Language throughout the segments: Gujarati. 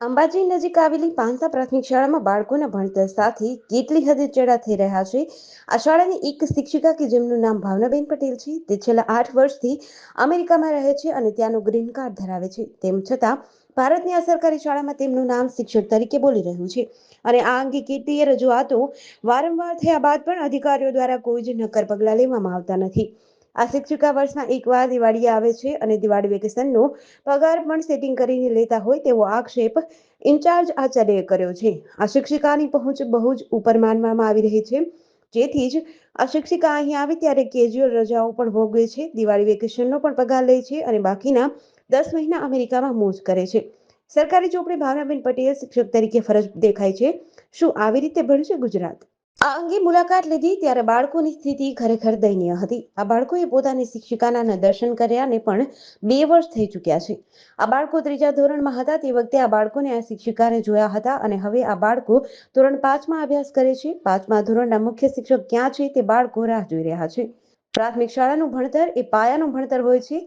અંબાજી નજીક આવેલી પાંસા પ્રાથમિક શાળામાં બાળકોના ભણતર સાથે કેટલી હદે ચેડા થઈ રહ્યા છે? આ શાળાની એક શિક્ષિકા કે જેમનું નામ ભાવનાબેન પટેલ છે, તે છેલ્લા આઠ વર્ષથી અમેરિકામાં રહે છે અને ત્યાંનું ગ્રીન કાર્ડ ધરાવે છે. તેમ છતાં, ભારતની આ સરકારી શાળામાં તેમનું નામ શિક્ષક તરીકે બોલી રહ્યું છે. અને આ અંગે કેટલીય રજૂઆતો વારંવાર થયા બાદ પણ અધિકારીઓ દ્વારા કોઈ જ નક્કર પગલાં લેવામાં આવતા નથી. આ શિક્ષિકા વર્ષમાં એકવાર દિવાળી આવે છે અને દિવાળી વેકેશનનો પગાર પણ સેટિંગ કરીને લેતા હોય તેવો આક્ષેપ ઇન્ચાર્જ આચાર્યએ કર્યો છે. આ શિક્ષિકાની પહોંચ બહુ જ ઉપર માનવામાં આવી રહી છે. જેથી જ આ શિક્ષિકા અહીં આવે ત્યારે કેજ્યુઅલ રજાઓ પણ ભોગવે છે, દિવાળી વેકેશનનો પણ પગાર લે છે અને બાકીના દસ મહિના અમેરિકામાં મોજ કરે છે. સરકારી ચોપડે ભાવનાબેન પટેલ શિક્ષક તરીકે ફરજ દેખાય છે. શું આવી રીતે ભણશે ગુજરાત? આ અંગે મુલાકાત લીધી ત્યારે બાળકોની સ્થિતિ ખરેખર દયનીય હતી. આ બાળકોએ પોતાની શિક્ષિકાના દર્શન કર્યાને પણ બે વર્ષ થઈ ચૂક્યા છે. આ બાળકો ત્રીજા ધોરણમાં હતા. તે વખતે આ બાળકોને આ શિક્ષિકાને જોયા હતા અને હવે આ બાળકો ધોરણ પાંચમાં અભ્યાસ કરે છે. પાંચમા ધોરણના મુખ્ય શિક્ષક ક્યાં છે તે બાળકો રાહ જોઈ રહ્યા છે. પ્રાથમિક શાળાનું ભણતર એ પાયાનું ભણતર હોય છે.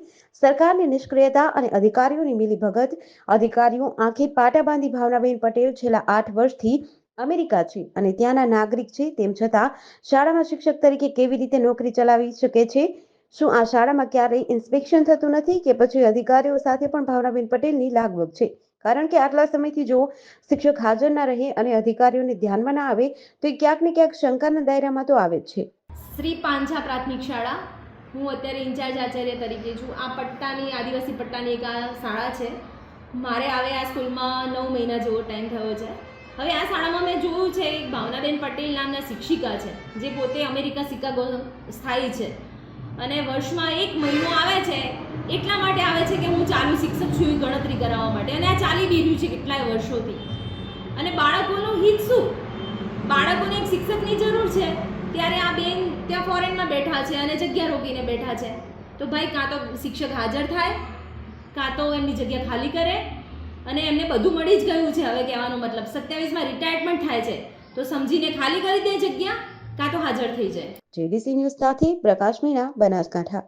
સરકારની નિષ્ક્રિયતા અને અધિકારીઓની મિલીભગત અધિકારીઓ આંખે પાટા બાંધી ભાવનાબેન પટેલ છેલ્લા આઠ વર્ષથી અમેરિકા છે અને ત્યાંના નાગરિક છે, તેમ છતાં શાળામાં શિક્ષક તરીકે કેવી રીતે નોકરી ચલાવી શકે છે? શું આ શાળામાં ક્યારેય ઇન્સ્પેક્શન થતું નથી કે પછી અધિકારીઓ સાથે પણ ભાવનાબેન પટેલની લાગવગ છે? કારણ કે આટલા સમયથી જો શિક્ષક હાજર ના રહે અને અધિકારીઓને ધ્યાનમાં ના આવે, તો એ ક્યાંક ને ક્યાંક શંકાના દાયરામાં તો આવે જ છે. શ્રી પાંછા પ્રાથમિક શાળા. હું અત્યારે ઇન્ચાર્જ આચાર્ય તરીકે છું. આ પટ્ટાની, આદિવાસી પટ્ટાની એક આ શાળા છે. મારે આવે આ સ્કૂલમાં નવ મહિના જેવો ટાઈમ થયો છે. હવે આ શાળામાં મેં જોયું છે, એક ભાવનાબેન પટેલ નામના શિક્ષિકા છે, જે પોતે અમેરિકા શિકાગો સ્થાયી છે. અને વર્ષમાં એક મહિનો આવે છે, એટલા માટે આવે છે કે હું ચાલુ શિક્ષક છું ગણતરી કરાવવા માટે. અને આ ચાલી બી રહ્યું છે કેટલાય વર્ષોથી. અને બાળકોનું હિત શું? બાળકોને એક શિક્ષકની જરૂર છે, ત્યારે આ બેન ત્યાં ફોરેનમાં બેઠા છે અને જગ્યા રોકીને બેઠા છે. તો ભાઈ, કાં તો શિક્ષક હાજર થાય, કાં તો એમની જગ્યા ખાલી કરે અને એમને બધું મળી જ ગયું છે હવે કહેવાનો મતલબ. સત્યાવીસમાં રિટાયરમેન્ટ થાય છે. તો સમજીને ખાલી કરી દે જગ્યા, કાં તો હાજર થઈ જાય. જેડીસી ન્યૂઝ સાથે પ્રકાશ મીણા બનાસકાંઠા.